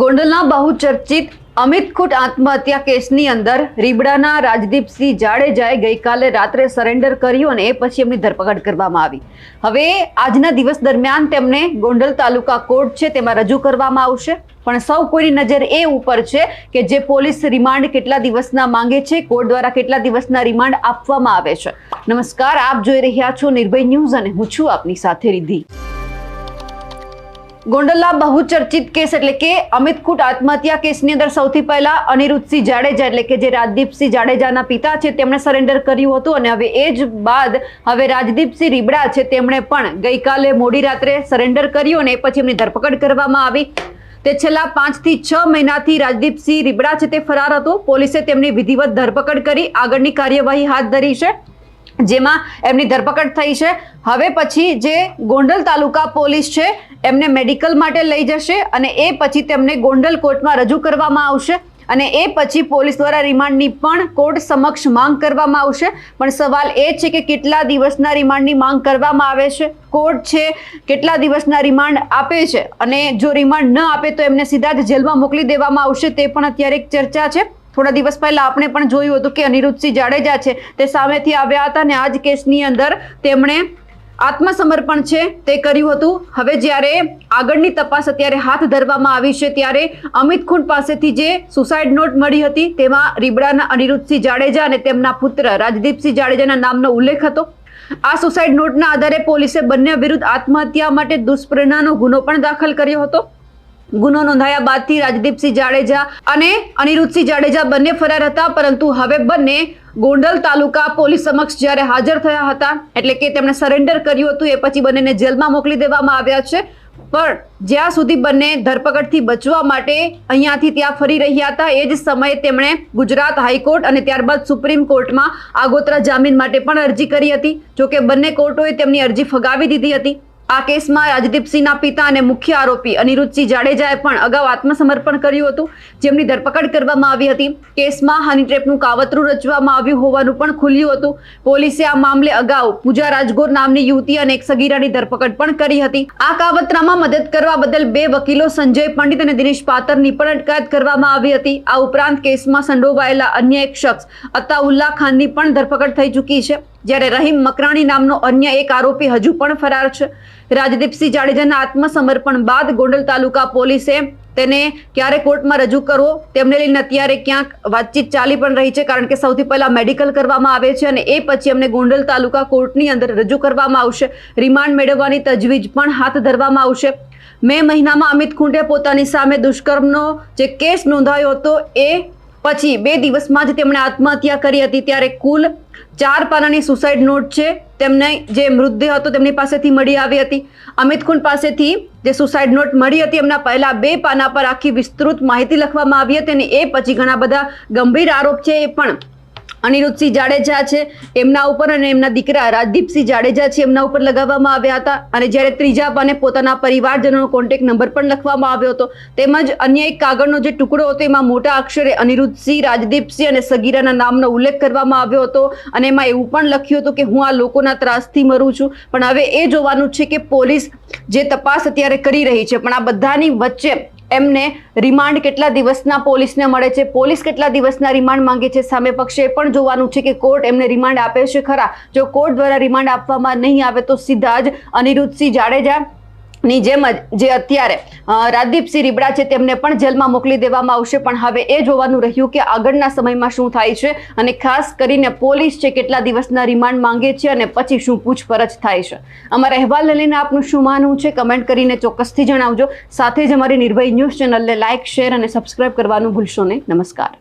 ગોંડલના બહુચર્ચિત અમિત ખૂટ આત્મહત્યા કેસની અંદર રીબડાના રાજદીપસિંહ જાડેજાએ ગઈકાલે રાત્રે સરેન્ડર કર્યું અને એ પછી એમની ધરપકડ કરવામાં આવી. હવે આજના દિવસ દરમિયાન તેમને ગોંડલ તાલુકા કોર્ટ છે, તેમાં રજૂ કરવામાં આવશે. પણ સૌ કોઈની નજર એ ઉપર છે કે જે પોલીસ રિમાન્ડ કેટલા દિવસના માંગે છે, કોર્ટ દ્વારા કેટલા દિવસના રિમાન્ડ આપવામાં આવે છે. નમસ્કાર, આપ જોઈ રહ્યા છો નિર્ભય ન્યૂઝ અને હું છું આપની સાથે રિધિ ગોંડલના બહુચર્ચિત કેસ એટલે કે અમિત ખૂટ આત્મહત્યા કેસની અંદર સૌથી પહેલા અનિરુદ્ધસિંહ જાડેજા એટલે કે જે રાજદીપસિંહ જાડેજાના પિતા છે, તેમણે સરેન્ડર કર્યું હતું અને હવે એ જ બાદ હવે રાજદીપસિંહ રીબડા છે, તેમણે પણ ગઈકાલે મોડી રાત્રે સરેન્ડર કર્યું અને પછી એમની ધરપકડ કરવામાં આવી. તે છેલ્લા પાંચથી છ મહિનાથી રાજદીપસિંહ રીબડા છે, તે ફરાર હતો. પોલીસે તેમની વિધિવત ધરપકડ કરી, આગળની કાર્યવાહી હાથ ધરી છે. જેમાં એમની ધરપકડ થઈ છે. હવે પછી જે ગોંડલ તાલુકા પોલીસ છે, એમને મેડિકલ માટે લઈ જશે અને એ પછી તેમને ગોંડલ કોર્ટમાં રજૂ કરવામાં આવશે અને એ પછી પોલીસ દ્વારા રિમાન્ડની પણ કોર્ટ સમક્ષ માંગ કરવામાં આવશે. પણ સવાલ એ છે કે કેટલા દિવસના રિમાન્ડની માંગ કરવામાં આવે છે? કોર્ટ છે, કેટલા દિવસના રિમાન્ડ આપે છે? અને જો રિમાન્ડ ન આપે તો એમને સીધા જ જેલમાં મોકલી દેવામાં આવશે તે પણ અત્યારે એક ચર્ચા છે. થોડા દિવસ પહેલા આપણે પણ જોયું હતું કે અનિરુદ્ધસિંહ જાડેજા છે તે સામેથી આવ્યા હતા અને આ જ કેસની અંદર તેમણે આત્મસમર્પણ છે તે કર્યું હતું. હવે જ્યારે આગળની તપાસ અત્યારે હાથ ધરવામાં આવી છે, ત્યારે અમિત ખૂંટ પાસેથી જે સુસાઇડ નોટ મળી હતી તેમાં રીબડાના અનિરુદ્ધસિંહ જાડેજા અને તેમના પુત્ર રાજદીપસિંહ જાડેજાના નામનો ઉલ્લેખ હતો. આ સુસાઇડ નોટના આધારે પોલીસે બંને વિરુદ્ધ આત્મહત્યા માટે દુષ્પ્રેરણાનો ગુનો પણ દાખલ કર્યો હતો. ગુનો નોંધાયા બાદથી રાજદીપસિંહ જાડેજા અને અનિરુદ્ધસિંહ જાડેજા બંને ફરાર હતા, પરંતુ હવે બંને ગોંડલ તાલુકા પોલીસ સમક્ષ જ્યારે હાજર થયા હતા, એટલે કે તેમણે સરેન્ડર કર્યું હતું, એ પછી બંનેને જેલમાં મોકલી દેવામાં આવ્યા છે. પણ જ્યાં સુધી બંને ધરપકડથી બચવા માટે અહીંયાથી ત્યાં ફરી રહ્યા હતા, એ જ સમયે તેમણે ગુજરાત હાઈકોર્ટ અને ત્યારબાદ સુપ્રીમ કોર્ટમાં આગોતરા જામીન માટે પણ અરજી કરી હતી. જોકે બંને કોર્ટોએ તેમની અરજી ફગાવી દીધી હતી. આ કેસમાં રાજદીપસિંહના પિતા અને મુખ્ય આરોપી અનિરુદ્ધસિંહ જાડેજાએ પણ અગાઉ આત્મસમર્પણ કર્યું હતું, જેમની ધરપકડ કરવામાં આવી હતી. કેસમાં હની ટ્રેપનું કાવતરું રચવામાં આવ્યું હોવાનું પણ ખુલ્યું હતું. પોલીસે આ મામલે અગાઉ પૂજા રાજગોર નામની યુવતી અને એક સગીરાની ધરપકડ પણ કરી હતી. આ કાવતરામાં મદદ કરવા બદલ બે વકીલો સંજય પંડિત અને દિનેશ પાતરની પણ અટકાયત કરવામાં આવી હતી. આ ઉપરાંત કેસમાં સંડોવાયેલા અન્ય એક શખ્સ અતાઉલ્લા ખાનની પણ ધરપકડ થઈ ચૂકી છે. જ્યારે રહીમ મકરાણી નામનો અન્ય એક આરોપી હજુ પણ ફરાર છે. રાજદીપસિંહ જાડેજાના આત્મસમર્પણ બાદ ગોંડલ તાલુકા પોલીસે તેને ક્યારે કોર્ટમાં રજૂ કરવો તેમને લઈને અત્યારે ક્યાંક વાતચીત ચાલી પણ રહી છે, કારણ કે સૌથી પહેલા મેડિકલ કરવામાં આવે છે અને એ પછી અમને ગોંડલ તાલુકા કોર્ટની અંદર રજૂ કરવામાં આવશે. રિમાન્ડ મેળવવાની તજવીજ પણ હાથ ધરવામાં આવશે. મે મહિનામાં અમિત ખૂંટે પોતાની સામે દુષ્કર્મનો જે કેસ નોંધાયો હતો, એ પછી બે દિવસમાં જ તેમણે આત્મહત્યા કરી હતી. ત્યારે કુલ ચાર પાનાની સુસાઇડ નોટ છે. તેમને જે મૃતદેહ હતો તેમની પાસેથી મળી આવી હતી. અમિત ખૂન પાસેથી જે સુસાઇડ નોટ મળી હતી, એમના પહેલા બે પાના પર આખી વિસ્તૃત માહિતી લખવામાં આવી હતી અને એ પછી ઘણા બધા ગંભીર આરોપ છે એ પણ અનિરુદ્ધસિંહ જાડેજા છે, એમના ઉપર અને એમના દીકરા રાજદીપસિંહ જાડેજા છે, એમના ઉપર લગાવવામાં આવ્યા હતા. અને જ્યારે ત્રીજા પાને પોતાના પરિવારજનોનો કોન્ટેક્ટ નંબર પણ લખવામાં આવ્યો હતો. તેમજ અન્ય એક કાગળનો જે ટુકડો હતો, એમાં મોટા અક્ષરે અનિરુદ્ધસિંહ, રાજદીપસિંહ અને સગીરાના નામનો ઉલ્લેખ કરવામાં આવ્યો હતો. અને એમાં એવું પણ લખ્યું હતું કે, હું આ લોકોના ત્રાસથી મરું છું. પણ હવે એ જોવાનું છે કે પોલીસ જે તપાસ અત્યારે કરી રહી છે, પણ આ બધાની વચ્ચે એમને રિમાન્ડ કેટલા દિવસના પોલીસને મળે છે? પોલીસ કેટલા દિવસના રિમાન્ડ માંગે છે? સામે પક્ષે પણ જોવાનું છે કે કોર્ટ એમને રિમાન્ડ આપે છે ખરા? જો કોર્ટ દ્વારા રિમાન્ડ આપવામાં નહીં આવે તો સીધા જ અનિરુદ્ધસિંહ જાડેજા ની જેમ જ જે અત્યારે રાજદીપસિંહ રીબડા છે તેમને પણ જેલમાં મોકલી દેવામાં આવશે. પણ હવે એ જોવાનું રહ્યું કે આગળના સમયમાં શું થાય છે અને ખાસ કરીને પોલીસ છે કેટલા દિવસના રિમાન્ડ માંગે છે અને પછી શું પૂછપરછ થાય છે. અમારા અહેવાલને લઈને આપનું શું માનવું છે? કમેન્ટ કરીને ચોક્કસથી જણાવજો. સાથે જ અમારી નિર્ભય ન્યૂઝ ચેનલને લાઇક શેર અને સબસ્ક્રાઇબ કરવાનું ભૂલશો નહીં. નમસ્કાર.